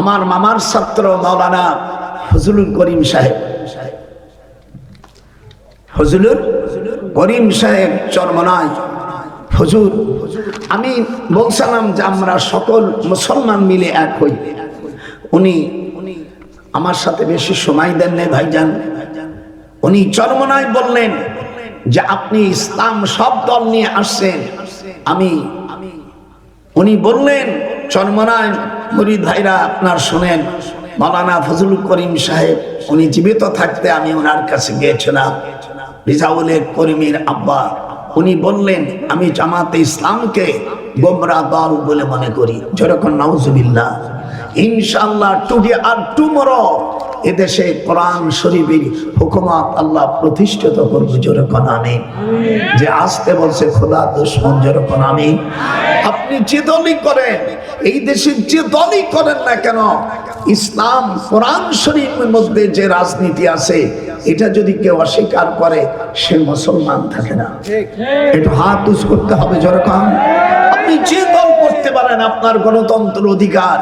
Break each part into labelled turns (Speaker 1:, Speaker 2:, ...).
Speaker 1: আমার মামার ছাত্র মাওলানা ফজলুল করিম সাহেব। ফজলুল করিম সাহেব চরমনায় হুজুর আমি বলছিলাম যে আমরা সকল মুসলমান মিলে এক হই। উনি আমার সাথে বেশি সময় দেন নাই ভাইজান। উনি চরমনায় বললেন যে আপনি ইসলাম সব দল নিয়ে আসছেন। আমি, উনি বললেন, চরমনায় মুরিদ ভাইরা আপনার শোনেন। মালানা ফজল করিম সাহেব, উনি জীবিত থাকতে আমি ওনার কাছে গিয়েছিলাম। রিজাউলের করিমের আব্বা, উনি বললেন, আমি জামাতে ইসলামকে গোমরা দল বলে মনে করি। যেরকম নাউজুবিল্লাহ। ইনশাল্লাহ টুডে আর টুমরো এদেশে কোরআন শরীফের হুকুমাত আল্লাহ প্রতিষ্ঠিত করব যেরকম আমি। যে আসতে বলছে, খোদা দুশ্মন যেরকম আমি। আপনি যে দলই করেন, এই দেশে যে দলই করেন না কেন, ইসলাম কোরআন শরীফের মধ্যে যে রাজনীতি আছে, এটা যদি কেউ অস্বীকার করে, সে মুসলমান থাকে না। একটু হাত উঁচ করতে হবে যেরকম আপনি যে দল করতে পারেন, আপনার গণতন্ত্র অধিকার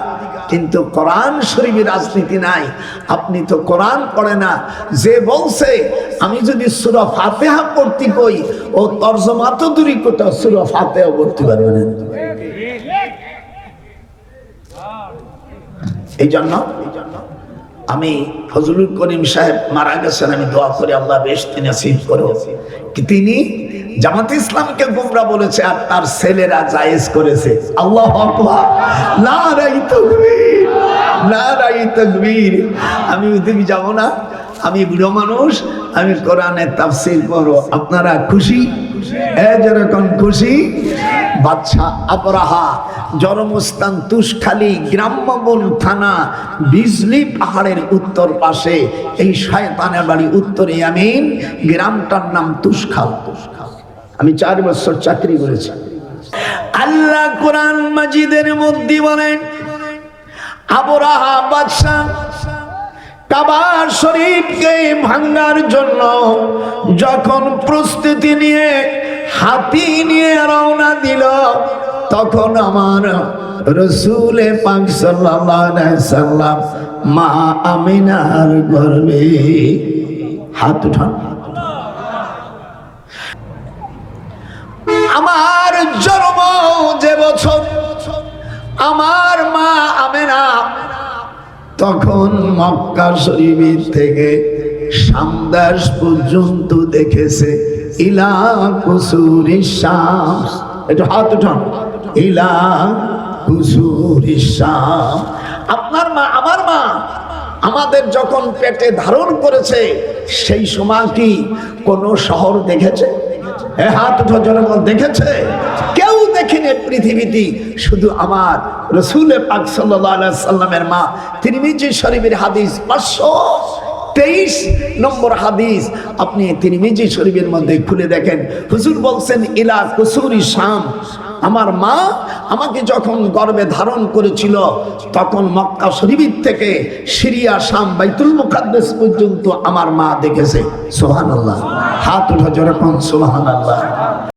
Speaker 1: কিন্তু কোরআন শরীফের রাজনীতি নাই। আপনি তো কোরআন পড়ে না। যে বলছে আমি যদি সুরা ফাতেহা পড়তে কই ও তর্জমা তো দূরই কোথাও সুরা ফাতেহা পড়তে পারবে না। এই জন্য আমি ফজলুল করিম সাহেব মারা গেছেন, আমি দোয়া করে আল্লাহ বেশ তিনি নসিব করো তিনি? জামাত ইসলামকে গুমরা বলেছে আর তার ছেলেরা জায়েজ করেছে। আল্লাহ আমি ওইদিকে যাব না। আমি বুড়ো মানুষ। আমি কোরআনের তাফসীর করো আপনারা খুশি? যেরকম খুশি? তুষখালী থানা, বিজলি পাহাড়ের উত্তর পাশে, এই শয়তানের বাড়ি উত্তরে আমিন, গ্রামটার নাম তুষখাল। তুষখাল আমি চার বছর চাকরি করেছি। আল্লাহ কোরআন মাজিদের মধ্যে বলেন, আবরাহা বাদশাহ কাবার শরীফকে ভাঙ্গার জন্য যখন প্রস্তুতি নিয়ে হাতি নিয়ে রওনা দিল। তখন আমার রসুলে পাক সাল্লাম, মা আমিনার গর্বে হাত উঠান। আমার জন্ম যে বছর আমার মা আমেনা, তখন মক্কা শরীফের থেকে সামদাস পর্যন্ত দেখেছে। ইলা কুসুরি শামস। একটু হাত উঠান। ইলা কুসুরি আপনার মা, আমার মা আমাদের যখন পেটে ধারণ করেছে, সেই সময় কি কোন শহর দেখেছে? হাত উঠো জনগণ দেখেছে? কেউ দেখেনি পৃথিবীতে শুধু আমার রসুল পাক সাল্লামের মা, তিরমিজি শরীফের হাদিস পাঁচশো তেইশ নম্বর হাদিস। আপনি তিনি তিরমিজি শরীফের মধ্যে খুলে দেখেন। হুজুর বলছেন, ইলা কুসুরি শাম। আমার মা আমাকে যখন গর্বে ধারণ করেছিল, তখন মক্কা শরীফের থেকে সিরিয়া শাম বাইতুল মুকাদ্দাস পর্যন্ত আমার মা দেখেছে। সোহান আল্লাহ হাত উঠা যেরকম সোহান আল্লাহ